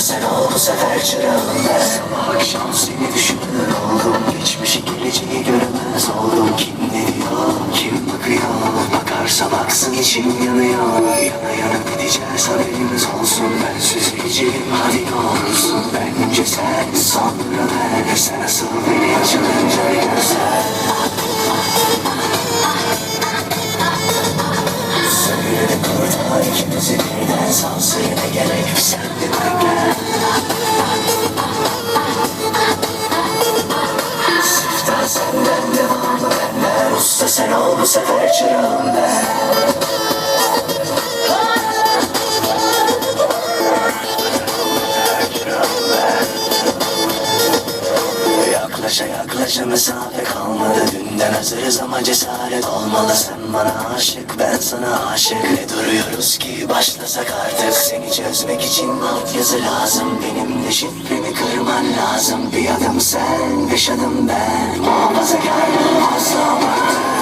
sen ol bu sefer çırağım ben Sabah akşam seni düşünür oldum Geçmişi geleceği İçim yanıyor Yana yana gideceğiz haberimiz olsun. Ben süzeceğim hadi ne olursun Bence sen sonra ben Sen asıl beni açılınca gözler Söyle kurtar ikimizi birden Sansürüne gerek yok sen de ben gel Siftah senden devamlı benden Usta sen ol bu sefer çırağım ben Yaklaşa yaklaşa mesafe kalmadı. Dünden hazırız ama cesaret olmalı. Sen bana aşık ben sana aşık. Ne duruyoruz ki? Başlasak artık. Seni çözmek için altyazı lazım. Benimle şifreni kırman lazım. Bir adım sen beş adım ben. Muhafazakar olmazsam artık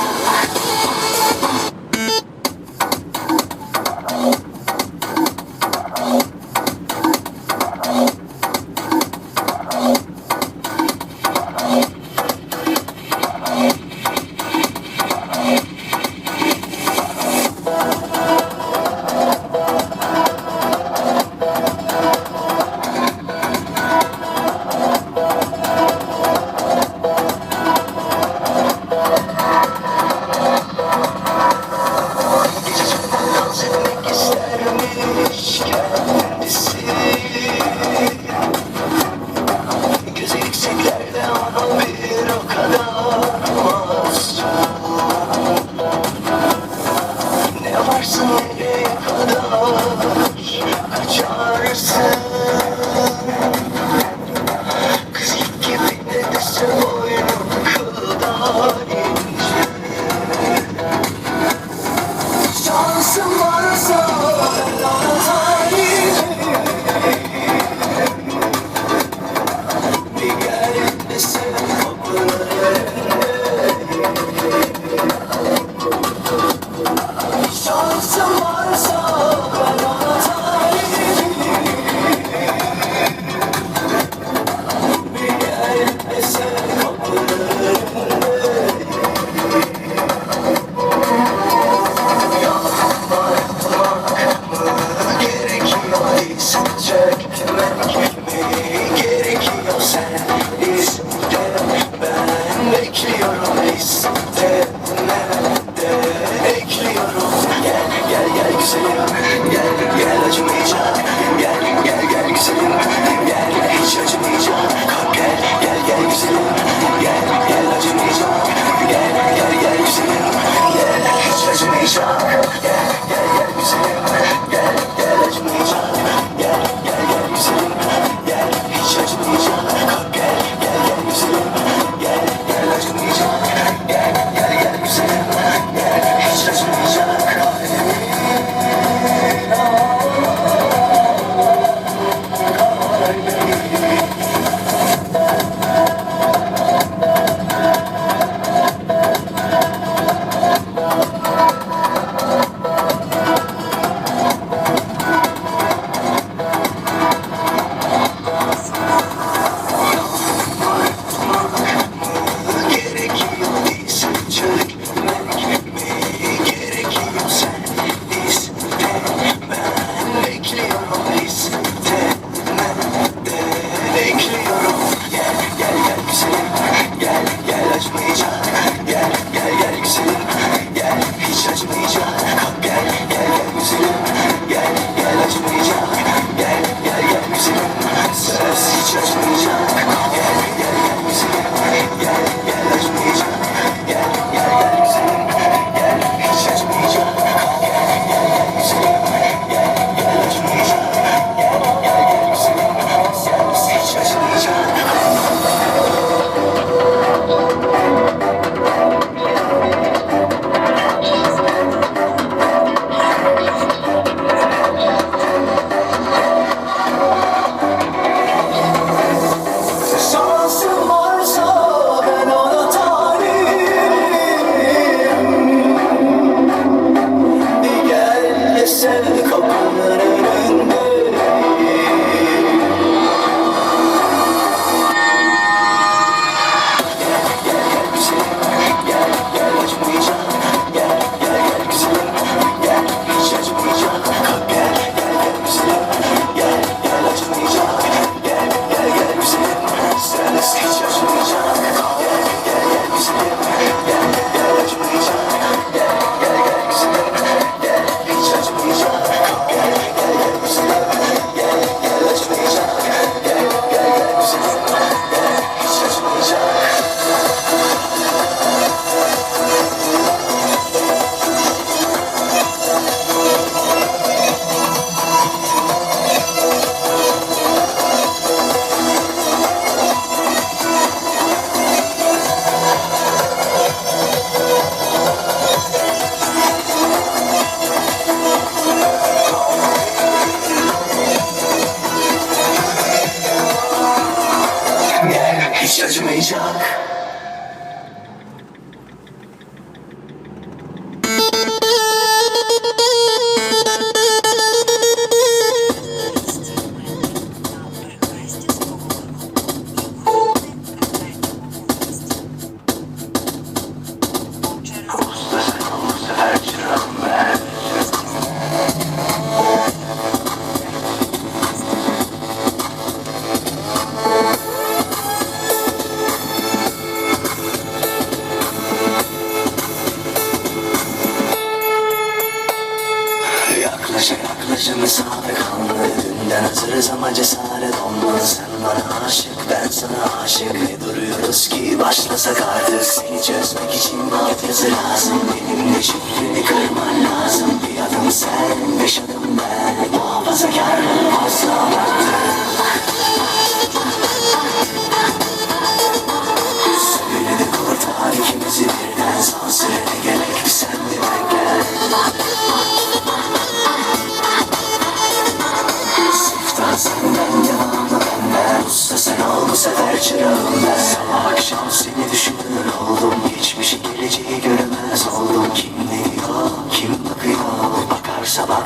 Nation.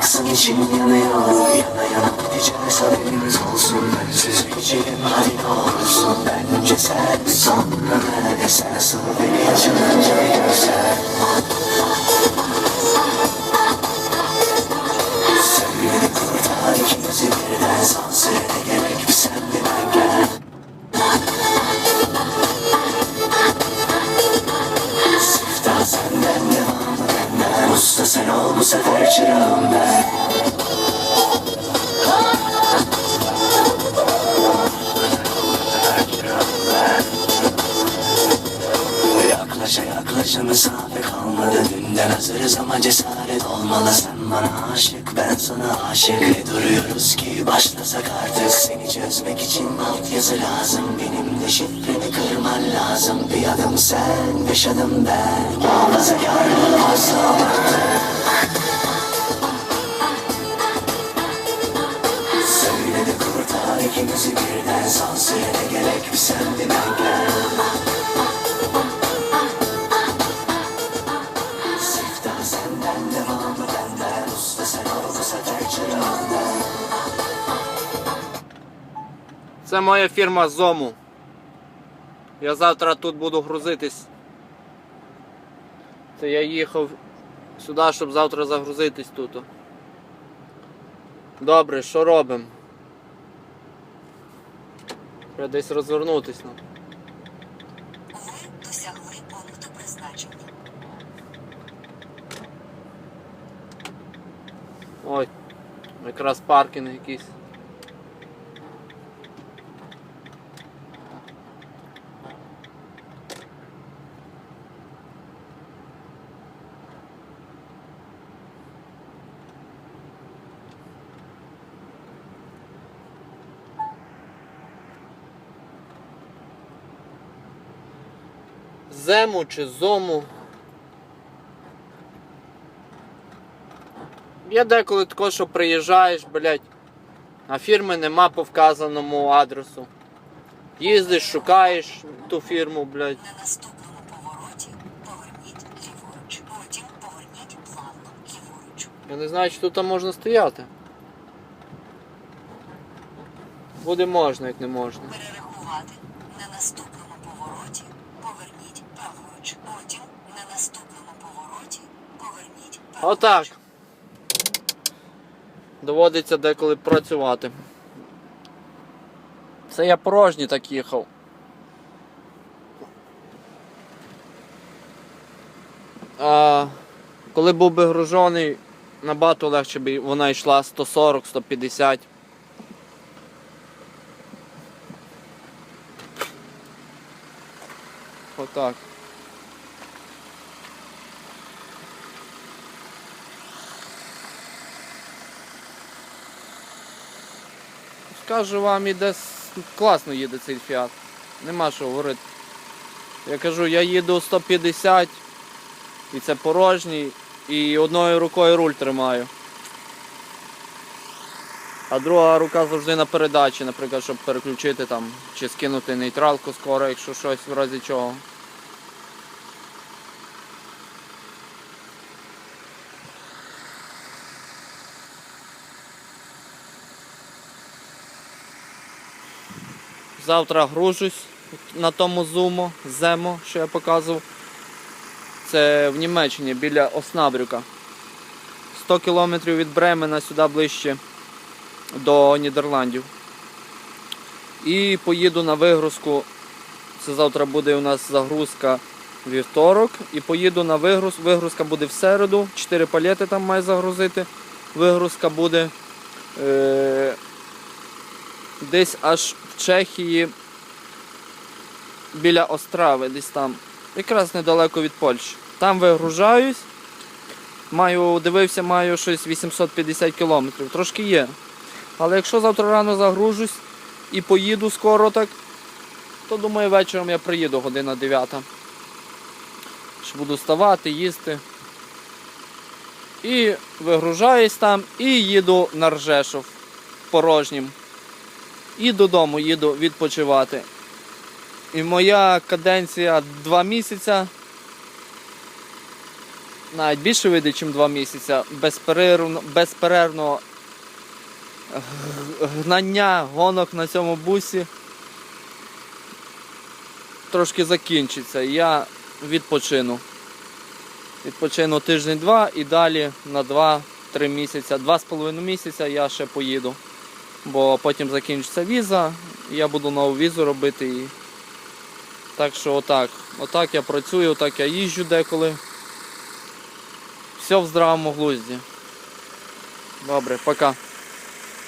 Bakarsa baksın içim yanıyor Yana yana gideceğiz haberimiz olsun Bensiz geçelim hadi ne olursun Bence sen sonra ben Sen asıl beni açılınca görsen bu sefer çırağım ben Yaklaşa yaklaşa mesafe kalmadı. Dünden hazırız ama cesaret olmalı. Sen bana aşık ben sana aşık. Ne duruyoruz ki başlasak artık? Seni çözmek için altyazı lazım. Benim de şifreni kırman lazım. Bir adım sen beş adım ben. Muhafazakarlığı fazla abartı ikimizi birden Son sürede gerek bir sen bir ben gel Siftah senden devamı benden Usta sen ol bu sefer Це моя фірма Зому. Я завтра тут буду грузитись. Це я їхав сюди, щоб завтра загрузитись тут. Добре, що робимо? Треба десь розвернутися. Ви досягли пункту призначення. Ой, якраз паркінг якийсь. Зему чи зому. Є деколи тако, що приїжджаєш, блядь, а фірми нема по вказаному адресу. Їздиш, шукаєш ту фірму, блядь. На наступному повороті поверніть ліворуч. Потім поверніть плавно ліворуч. Я не знаю, чи тут там можна стояти. Буде можна, як не можна. Перерахувати Отак. Доводиться деколи працювати. Це я порожній так їхав. А, коли був би гружений, набагато легше б вона йшла 140-150. Отак. Скажу вам, іде класно їде цей фіат. Нема що говорити. Я кажу, я їду 150 і це порожній, і одною рукою руль тримаю. А друга рука завжди на передачі, наприклад, щоб переключити там чи скинути нейтралку скоро, якщо щось в разі чого. Завтра гружусь на тому зуму, земо, що я показував. Це в Німеччині біля Оснабрюка. 100 кілометрів від Бремена сюди ближче до Нідерландів. І поїду на вигрузку. Це завтра буде у нас загрузка вівторок. І поїду на вигруз. Вигрузка буде в середу. 4 палети там має загрузити. Вигрузка буде е, десь аж в Чехії біля Острави, десь там. Якраз недалеко від Польщі. Там вигружаюсь. Маю, дивився, маю щось 850 кілометрів. Трошки є. Але якщо завтра рано загружусь і поїду скоро так, то думаю вечором я приїду година 9. Ще буду вставати, їсти. І вигружаюсь там і їду на Ржешов порожнім. І додому їду відпочивати. І моя каденція 2 місяця. Навіть більше вийде, ніж 2 місяці. Безперервно, безперервно гнання гонок на цьому бусі трошки закінчиться. Я відпочину. Відпочину тиждень-два і далі на 2-3 місяці, 2,5 місяця я ще поїду. Бо потім закінчиться віза, і я буду нову візу робити. І... Так що отак. Отак я працюю, отак я їжджу деколи. Все в здравому глузді. Добре, пока.